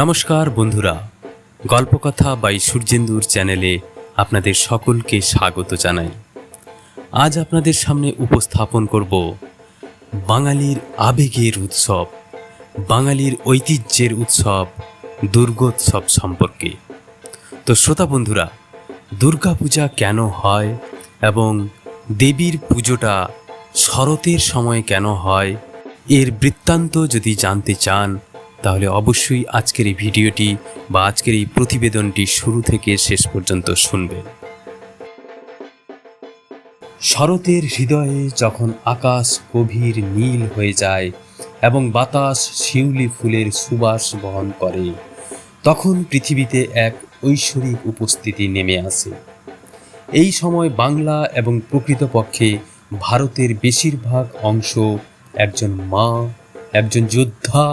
নমস্কার বন্ধুরা, গল্পকথা বাই সূর্যেন্দুর চ্যানেলে আপনাদের সকলকে স্বাগত জানাই। আজ আপনাদের সামনে উপস্থাপন করব বাঙালির আবেগের উৎসব, বাঙালির ঐতিহ্যের উৎসব, দুর্গোৎসব সম্পর্কে। তো শ্রোতা বন্ধুরা, দুর্গাপূজা কেন হয় এবং দেবীর পুজোটা শরতের সময় কেন হয়, এর বৃত্তান্ত যদি জানতে চান তাহলে অবশ্যই আজকের এই ভিডিওটি বা আজকের এই প্রতিবেদনটি শুরু থেকে শেষ পর্যন্ত শুনবেন শরতের হৃদয়ে যখন আকাশ গভীর নীল হয়ে যায় এবং বাতাস শিউলি ফুলের সুবাস বহন করে, তখন পৃথিবীতে এক ঐশ্বরিক উপস্থিতি নেমে আসে। এই সময় বাংলা এবং প্রকৃতপক্ষে ভারতের বেশিরভাগ অংশ একজন মা, একজন যোদ্ধা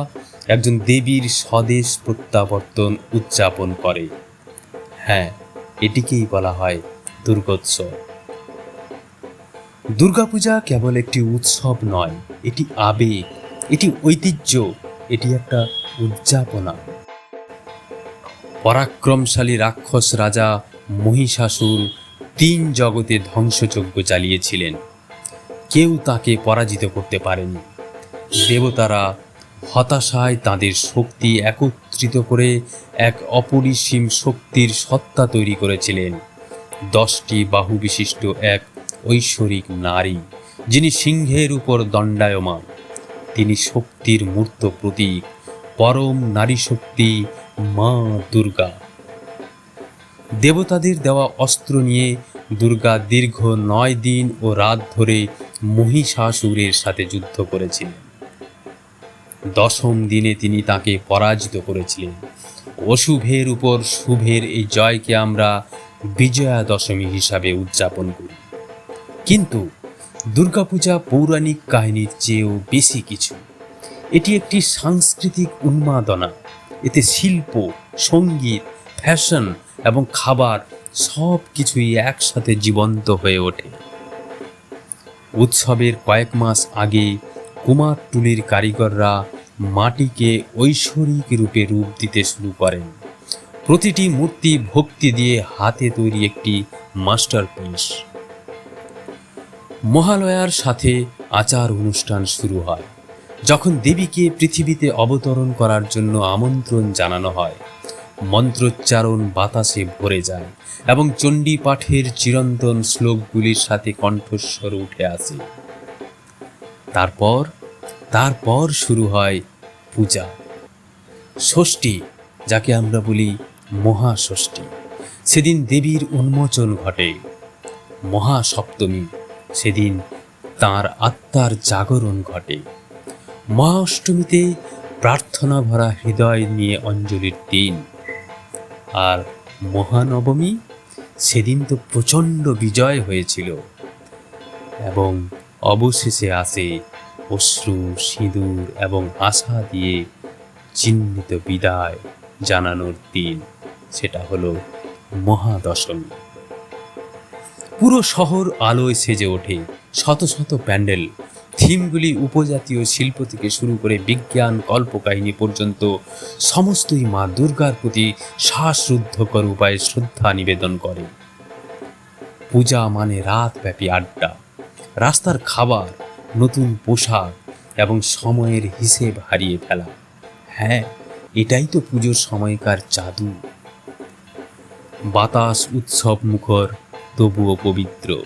একজন দেবীর স্বদেশ প্রত্যাবর্তন উদযাপন করে। হ্যাঁ এটিকেই বলা হয় দুর্গোৎসব। দুর্গাপূজা কেবল একটি উৎসব নয়, এটি আবেগ, এটি ঐতিহ্য, এটি একটা উদযাপনা। পরাক্রমশালী রাক্ষস রাজা মহিষাসুর তিন জগতে ধ্বংসযজ্ঞ চালিয়েছিলেন। কেউ তাকে পরাজিত করতে পারেনি। দেবতারা হতাশায় তাদের শক্তি একত্রিত করে এক অপরিসীম শক্তির সত্তা তৈরি করেছিলেন। দশটি বাহু বিশিষ্ট এক ঐশ্বরিক নারী, যিনি সিংহের উপর দণ্ডায়মান। তিনি শক্তির মূর্ত প্রতীক, পরম নারী শক্তি মা দুর্গা। দেবতাদের দেওয়া অস্ত্র নিয়ে দুর্গা দীর্ঘ নয় দিন ও রাত ধরে মহিষাসুরের সাথে যুদ্ধ করেছিলেন। দশম দিনে তিনি তাকে পরাজিত করেছিলেন। অশুভের উপর শুভের এই জয়কে আমরা বিজয়া দশমী হিসাবে উদযাপন করি। কিন্তু দুর্গাপূজা পৌরাণিক কাহিনীর চেয়েও বেশি কিছু। এটি একটি সাংস্কৃতিক উন্মাদনা। এতে শিল্প, সংগীত, ফ্যাশন এবং খাবার সব কিছুই একসাথে জীবন্ত হয়ে ওঠে। উৎসবের কয়েক মাস আগে কুমারটুলির কারিগররা মাটিকে ঐশ্বরিক রূপে রূপ দিতে শুরু করেন। প্রতিটি মূর্তি ভক্তি দিয়ে হাতে তৈরি একটি মাস্টারপিস। মহালয়ার সাথে আচার অনুষ্ঠান শুরু হয়। যখন দেবীকে পৃথিবীতে অবতরণ করার জন্য আমন্ত্রণ জানানো হয়, মন্ত্রোচ্চারণ বাতাসে ভরে যায় এবং চণ্ডী পাঠের চিরন্তন শ্লোকগুলির সাথে কণ্ঠস্বর উঠে আসে। তারপর তারপর শুরু হয় পূজা। ষষ্ঠী, যাকে আমরা বলি মহাষষ্ঠী। সেদিন দেবীর উন্মোচন ঘটে। মহাসপ্তমী, সেদিন তার আত্মার জাগরণ ঘটে। মহাষ্টমীতে প্রার্থনা ভরা হৃদয় নিয়ে অঞ্জলির দিন। আর মহানবমী, সেদিন তো প্রচণ্ড বিজয় হয়েছিল। এবং অবশেষে আসে অশ্রু, সিঁদুর এবং আশা দিয়ে চিহ্নিত বিদায় জানানোর দিন। সেটা হলো মহাদশমী। পুরো শহর আলোয় সেজে ওঠে। শত শত প্যান্ডেল, থিমগুলি উপজাতীয় শিল্প থেকে শুরু করে বিজ্ঞান, কল্পকাহিনী পর্যন্ত সমস্তই মা দুর্গার প্রতি শ্বাসরুদ্ধকর উপায়ে শ্রদ্ধা নিবেদন করে। পূজা মানে রাতব্যাপী আড্ডা। রাস্তার খাবার, নতুন পোশাক এবং সময়ের হিসেব হারিয়ে ফেলা। হ্যাঁ এটাই তো পুজোর সময়কার জাদু। বাতাস উৎসব মুখর, তবুও পবিত্র।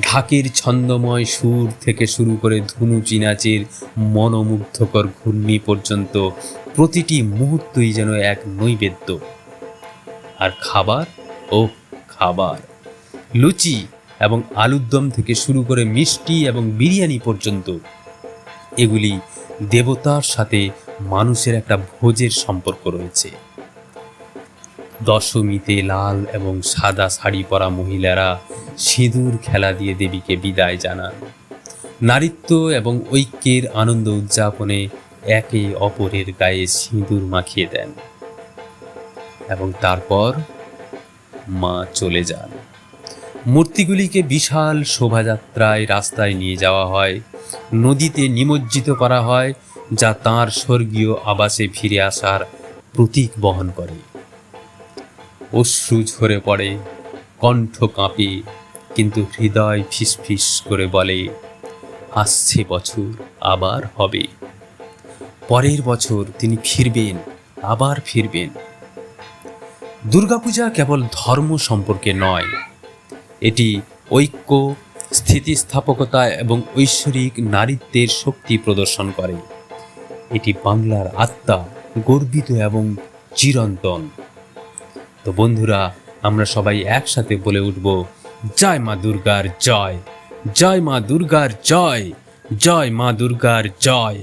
ঢাকের ছন্দময় সুর থেকে শুরু করে ধুনুচি নাচের মনোমুগ্ধকর ঘূর্ণি পর্যন্ত প্রতিটি মুহূর্তই যেন এক নৈবেদ্য। আর খাবার? ও খাবার। লুচি এবং আলুর দম থেকে শুরু করে মিষ্টি এবং বিরিয়ানি পর্যন্ত। এগুলি দেবতার সাথে মানুষের একটা ভোজের সম্পর্ক রয়েছে। দশমীতে লাল এবং সাদা শাড়ি পরা মহিলারা সিঁদুর খেলা দিয়ে দেবীকে বিদায় জানান। নারীত্ব এবং ঐক্যের আনন্দ উদযাপনে একে অপরের গায়ে সিঁদুর মাখিয়ে দেন এবং তারপর মা চলে যান। মূর্তিগুলিকে বিশাল শোভাযাত্রায় রাস্তায় নিয়ে যাওয়া হয়। নদীতে নিমজ্জিত করা হয়, যা তার স্বর্গীয় আবাসে ফিরে আসার প্রতীক বহন করে। অশ্রু ঝরে পড়ে, কণ্ঠ কাঁপে, কিন্তু হৃদয় ফিসফিস করে বলে, আসছে বছর, আবার হবে। পরের বছর তিনি ফিরবেন, আবার ফিরবেন। দুর্গাপূজা কেবল ধর্ম সম্পর্কে নয় এটি ঐক্য, স্থিতিস্থাপকতা এবং ঐশ্বরিক নারীত্বের শক্তি প্রদর্শন করে। এটি বাংলার আত্মা, গর্বিত এবং চিরন্তন। তো বন্ধুরা, আমরা সবাই একসাথে বলে উঠব, জয় মা দুর্গার জয় জয় মা দুর্গার জয় জয় মা দুর্গার জয়।